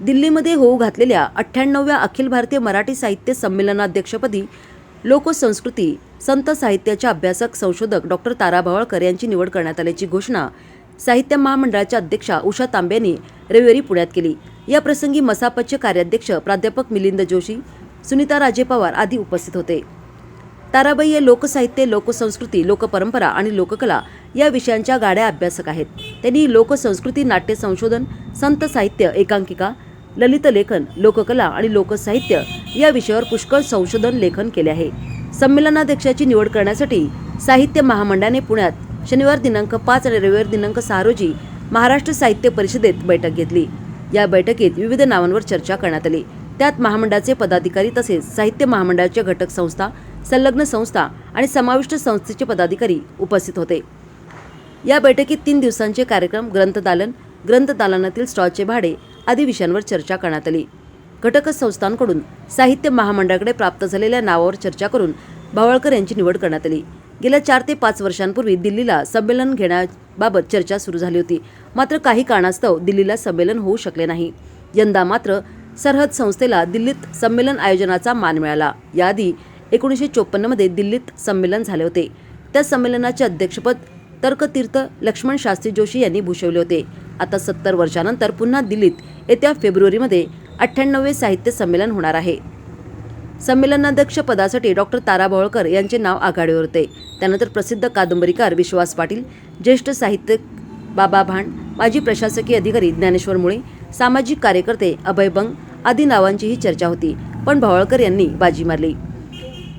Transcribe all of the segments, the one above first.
दिल्लीमध्ये होऊ घातलेल्या अठ्ठ्याण्णव्या अखिल भारतीय मराठी साहित्य संमेलनाध्यक्षपदी लोकसंस्कृती संत साहित्याच्या अभ्यासक संशोधक डॉक्टर तारा भावळकर यांची निवड करण्यात आल्याची घोषणा साहित्य महामंडळाच्या अध्यक्षा उषा तांबे यांनी रविवारी पुण्यात केली. या प्रसंगी मसापचे कार्याध्यक्ष प्राध्यापक मिलिंद जोशी सुनीता राजे पवार आदी उपस्थित होते. ताराबाई हे लोकसाहित्य लोकसंस्कृती लोकपरंपरा आणि लोककला या विषयांच्या गाड्या अभ्यासक आहेत. त्यांनी लोकसंस्कृती नाट्य संशोधन संत साहित्य एकांकिका ललित लेखन लोककला आणि लोकसाहित्य या विषयावर पुष्कळ संशोधन लेखन केले आहे. संमेलनाध्यक्षाची निवड करण्यासाठी साहित्य महामंडळाने पुण्यात शनिवार दिनांक पाच आणि रविवार दिनांक सहा रोजी महाराष्ट्र साहित्य परिषदेत बैठक घेतली. या बैठकीत विविध नावांवर चर्चा करण्यात आली. त्यात महामंडळाचे पदाधिकारी तसेच साहित्य महामंडळाच्या घटक संस्था संलग्न संस्था आणि समाविष्ट संस्थेचे पदाधिकारी उपस्थित होते. या बैठकीत तीन दिवसांचे कार्यक्रम ग्रंथदालन ग्रंथदालनातील स्टॉलचे भाडे आदी विषयांवर चर्चा करण्यात आली. घटक संस्थांकडून साहित्य महामंडळाकडे प्राप्त झालेल्या नावावर चर्चा करून भावळकर यांची निवड करण्यात आली. गेल्या चार ते पाच वर्षांपूर्वी दिल्लीला संमेलन घेण्याबाबत चर्चा सुरू झाली होती. मात्र काही कारणास्तव दिल्लीला संमेलन होऊ शकले नाही. यंदा मात्र सरहद संस्थेला दिल्लीत संमेलन आयोजनाचा मान मिळाला. याआधी एकोणीसशे चोपन्नमध्ये दिल्लीत संमेलन झाले होते. त्या संमेलनाचे अध्यक्षपद तर्कतीर्थ लक्ष्मण शास्त्री जोशी यांनी भूषवले होते. आता सत्तर वर्षानंतर पुन्हा दिल्लीत येत्या फेब्रुवारीमध्ये अठ्ठ्याण्णवे साहित्य संमेलन होणार आहे. संमेलनाध्यक्ष पदासाठी डॉक्टर तारा भवळकर यांचे नाव आघाडीवर होते. त्यानंतर प्रसिद्ध कादंबरीकार विश्वास पाटील ज्येष्ठ साहित्यिक बाबा भांड माजी प्रशासकीय अधिकारी ज्ञानेश्वर मुळे सामाजिक कार्यकर्ते अभय बंग आदी नावांचीही चर्चा होती पण भवळकर यांनी बाजी मारली.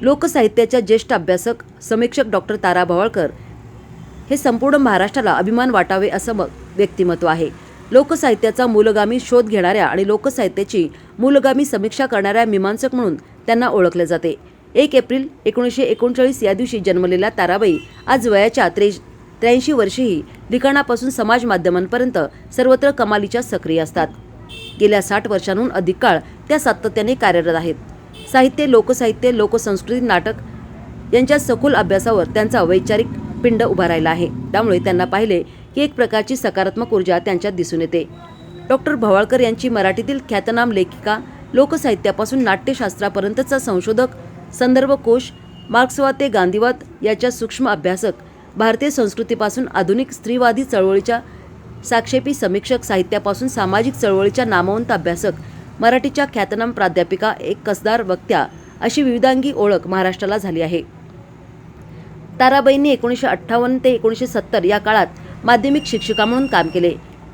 लोकसाहित्याच्या ज्येष्ठ अभ्यासक समीक्षक डॉक्टर तारा भवळकर हे संपूर्ण महाराष्ट्राला अभिमान वाटावे असं म व्यक्तिमत्व आहे. लोकसाहित्याचा मूलगामी शोध घेणाऱ्या आणि लोकसाहित्याची मूलगामी समीक्षा करणाऱ्या मीमांसक म्हणून त्यांना ओळखले जाते. एक एप्रिल एकोणीसशे एकोणचाळीस या दिवशी जन्मलेल्या ताराबाई आज वयाच्या त्रे त्र्याऐंशी वर्षीही लिखाणापासून समाज माध्यमांपर्यंत सर्वत्र कमालीच्या सक्रिय असतात. गेल्या साठ वर्षांहून अधिक काळ त्या सातत्याने कार्यरत आहेत. साहित्य लोकसाहित्य लोकसंस्कृती नाटक यांच्या सखोल अभ्यासावर त्यांचा वैचारिक पिंड उभा राहिला आहे. त्यामुळे त्यांना पाहिले की एक प्रकारची सकारात्मक ऊर्जा त्यांच्यात दिसून येते. डॉक्टर भवाळकर यांची मराठीतील ख्यातनाम लेखिका लोकसाहित्यापासून नाट्यशास्त्रापर्यंतचा संशोधक संदर्भकोश मार्क्सवाद ते गांधीवाद याच्या सूक्ष्म अभ्यासक भारतीय संस्कृतीपासून आधुनिक स्त्रीवादी चळवळीच्या साक्षेपी समीक्षक साहित्यापासून सामाजिक चळवळीच्या नामवंत अभ्यासक मराठीच्या ख्यातनाम प्राध्यापिका एक कसदार वक्त्या अशी विविधांगी ओळख महाराष्ट्राला झाली आहे. ताराबाईंनी एकोणीसशे अठ्ठावन्न ते एकोणीसशे सत्तर या काळात माध्यमिक शिक्षिका म्हणून काम केले.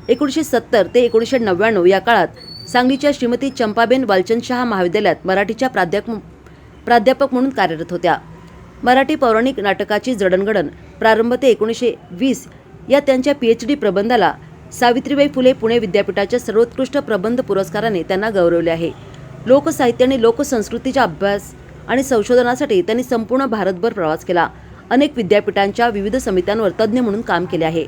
एकोणीसशे सत्तर ते एकोणीसशे नव्याण्णव या काळात सांगलीच्या श्रीमती चंपाबेन वालचंद शहा महाविद्यालयात मराठीच्या प्राध्यापक प्राध्यापक म्हणून कार्यरत होत्या. मराठी पौराणिक नाटकाची जडणघडण प्रारंभ ते एकोणीसशे वीस या त्यांच्या पी एच डी प्रबंधाला सावित्रीबाई फुले पुणे विद्यापीठाच्या सर्वोत्कृष्ट प्रबंध पुरस्काराने त्यांना गौरवले आहे. लोकसाहित्य आणि लोकसंस्कृतीचा अभ्यास आणि संशोधनासाठी त्यांनी संपूर्ण भारतभर प्रवास केला. अनेक विद्यापीठांच्या विविध समित्यांवर तज्ज्ञ म्हणून काम केले आहे.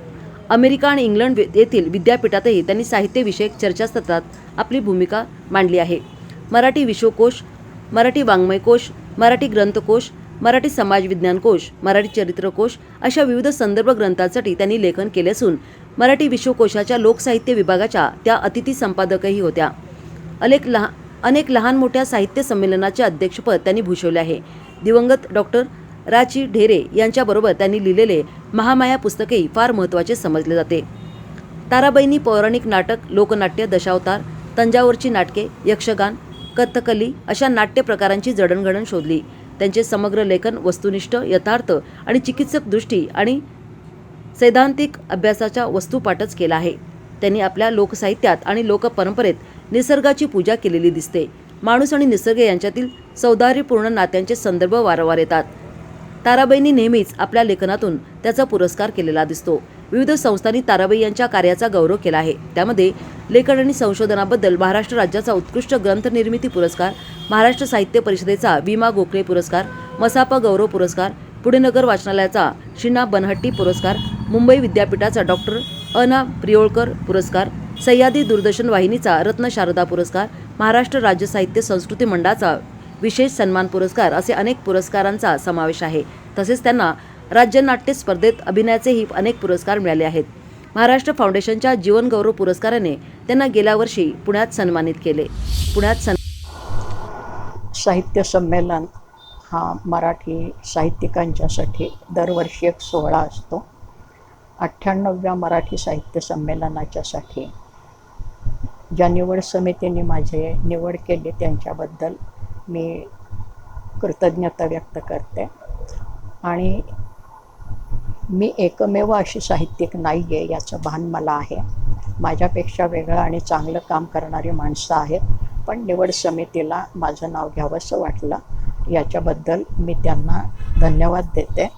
अमेरिका आणि इंग्लंड येथील विद्यापीठातही त्यांनी साहित्यविषयक चर्चासत्रात आपली भूमिका मांडली आहे. मराठी विश्वकोश मराठी वाङ्मयकोश मराठी ग्रंथकोश मराठी समाज विज्ञान कोश मराठी चरित्रकोश अशा विविध संदर्भ ग्रंथांसाठी त्यांनी लेखन केले असून मराठी विश्वकोशाच्या लोकसाहित्य विभागाच्या त्या अतिथी संपादकही होत्या. अनेक लहा अनेक लहान मोठ्या साहित्य संमेलनाचे अध्यक्षपद त्यांनी भूषवले आहे. दिवंगत डॉक्टर राची ढेरे यांच्याबरोबर त्यांनी लिहिलेले महामाया पुस्तकही फार महत्त्वाचे समजले जाते. ताराबाईंनी पौराणिक नाटक लोकनाट्य दशावतार तंजावरची नाटके यक्षगान कथकली अशा नाट्य प्रकारांची जडणघडण शोधली. त्यांचे समग्र लेखन वस्तुनिष्ठ यथार्थ आणि चिकित्सक दृष्टी आणि सैद्धांतिक अभ्यासाच्या वस्तूपाठच केला आहे. त्यांनी आपल्या लोकसाहित्यात आणि लोकपरंपरेत निसर्गाची पूजा केलेली दिसते. माणूस आणि निसर्ग यांच्यातील सौदार्यपूर्ण नात्यांचे संदर्भ वारंवार येतात. ताराबाईंनी नेहमीच आपल्या लेखनातून त्याचा पुरस्कार केलेला दिसतो. विविध संस्थांनी ताराबाई यांच्या कार्याचा गौरव केला आहे. त्यामध्ये लेखन आणि संशोधनाबद्दल महाराष्ट्र राज्याचा उत्कृष्ट ग्रंथ निर्मिती पुरस्कार महाराष्ट्र साहित्य परिषदेचा विमा गोखले पुरस्कार मसापा गौरव पुरस्कार पुणे नगर वाचनालयाचा श्रीना बनहट्टी पुरस्कार मुंबई विद्यापीठाचा डॉक्टर अना प्रियोळकर पुरस्कार सह्याद्री दूरदर्शन वाहिनीचा रत्न शारदा पुरस्कार महाराष्ट्र राज्य साहित्य संस्कृती मंडळाचा विशेष सन्मान पुरस्कार असे अनेक पुरस्कारांचा समावेश आहे. तसेच त्यांना राज्य नाट्य स्पर्धेत अभिनयाचेही अनेक पुरस्कार मिळाले आहेत. महाराष्ट्र फाउंडेशनच्या जीवनगौरव पुरस्काराने त्यांना गेल्या वर्षी पुण्यात सन्मानित केले. पुण्यात सन साहित्य संमेलन हा मराठी साहित्यिकांच्यासाठी दरवर्षी एक सोहळा असतो. अठ्ठ्याण्णवव्या मराठी साहित्य संमेलनाच्यासाठी ज्या निवड समितीने माझे निवड केली त्यांच्याबद्दल मी कृतज्ञता व्यक्त करते. आणि मी एकमेव अशी साहित्यिक नाही आहे याचं भान मला आहे. माझ्यापेक्षा वेगळं आणि चांगलं काम करणारी माणसं आहेत पण निवड समितीला माझं नाव घ्यावंसं वाटलं. याच्याबद्दल मी त्यांना धन्यवाद देते.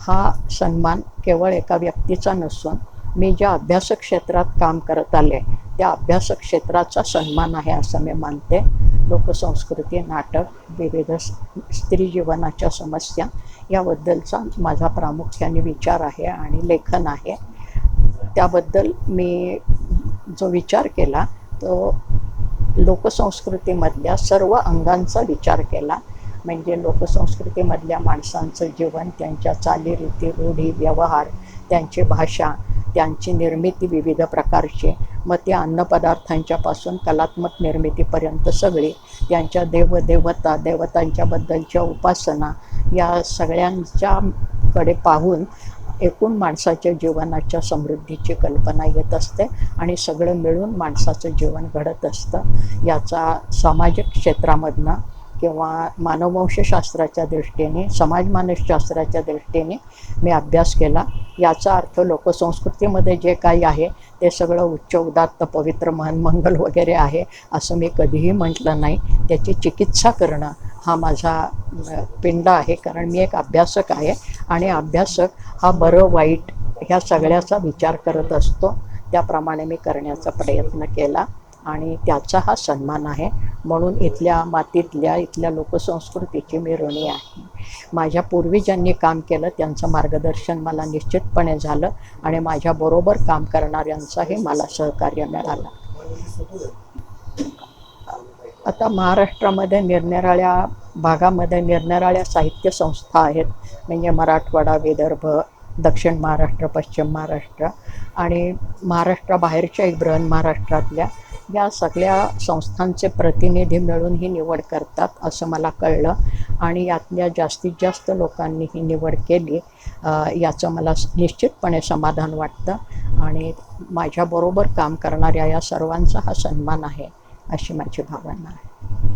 हा सन्मान केवळ एका व्यक्तीचा नसून मी ज्या अभ्यासक क्षेत्रात काम करत आले त्या अभ्यासक क्षेत्राचा सन्मान आहे असं मी मानते. लोकसंस्कृती नाटक विविध स- स्त्री जीवनाच्या समस्या याबद्दलचा माझा प्रामुख्याने विचार आहे आणि लेखन आहे. त्याबद्दल मी जो विचार केला तो लोकसंस्कृतीमधल्या सर्व अंगांचा विचार केला. म्हणजे लोकसंस्कृतीमधल्या माणसांचं जीवन त्यांच्या चालीरीती रूढी व्यवहार त्यांची भाषा त्यांची निर्मिती विविध प्रकारची मग त्या अन्नपदार्थांच्यापासून कलात्मक निर्मितीपर्यंत सगळी त्यांच्या देवदेवता देवतांच्याबद्दलच्या उपासना या सगळ्यांच्याकडे पाहून एकूण माणसाच्या जीवनाच्या समृद्धीची कल्पना येत असते आणि सगळं मिळून माणसाचं जीवन घडत असतं. याचा सामाजिक क्षेत्रामधनं किंवा मानववंशशास्त्राच्या दृष्टीने समाज मानसशास्त्राच्या दृष्टीने मी अभ्यास केला. याचा अर्थ लोकसंस्कृतीमध्ये जे काही आहे ते सगळं उच्च उदात्त पवित्र मन मंगल वगैरे आहे असं मी कधीही म्हटलं नाही. त्याची चिकित्सा करणं हा माझा पिंड आहे. कारण मी एक अभ्यासक आहे आणि अभ्यासक हा बरं वाईट ह्या सगळ्याचा विचार करत असतो. त्याप्रमाणे मी करण्याचा प्रयत्न केला. आणि त्याचा हा सन्मान आहे. म्हणून इथल्या मातीतल्या इथल्या लोकसंस्कृतीची मी ऋणी आहे. माझ्या पूर्वीजांनी काम केलं त्यांचं मार्गदर्शन मला निश्चितपणे झालं आणि माझ्याबरोबर काम करणाऱ्यांचाही मला सहकार्य मिळालं. आता महाराष्ट्रामध्ये निरनिराळ्या भागामध्ये निरनिराळ्या साहित्य संस्था आहेत. म्हणजे मराठवाडा विदर्भ दक्षिण महाराष्ट्र पश्चिम महाराष्ट्र आणि महाराष्ट्राबाहेरच्या एक बृहन महाराष्ट्रातल्या या सगळ्या संस्थांचे प्रतिनिधी मिळून ही निवड करतात असं मला कळलं आणि यातल्या जास्तीत जास्त लोकांनी ही निवड केली याचं मला निश्चितपणे समाधान वाटतं आणि माझ्याबरोबर काम करणाऱ्या या सर्वांचा हा सन्मान आहे अशी माझी भावना आहे.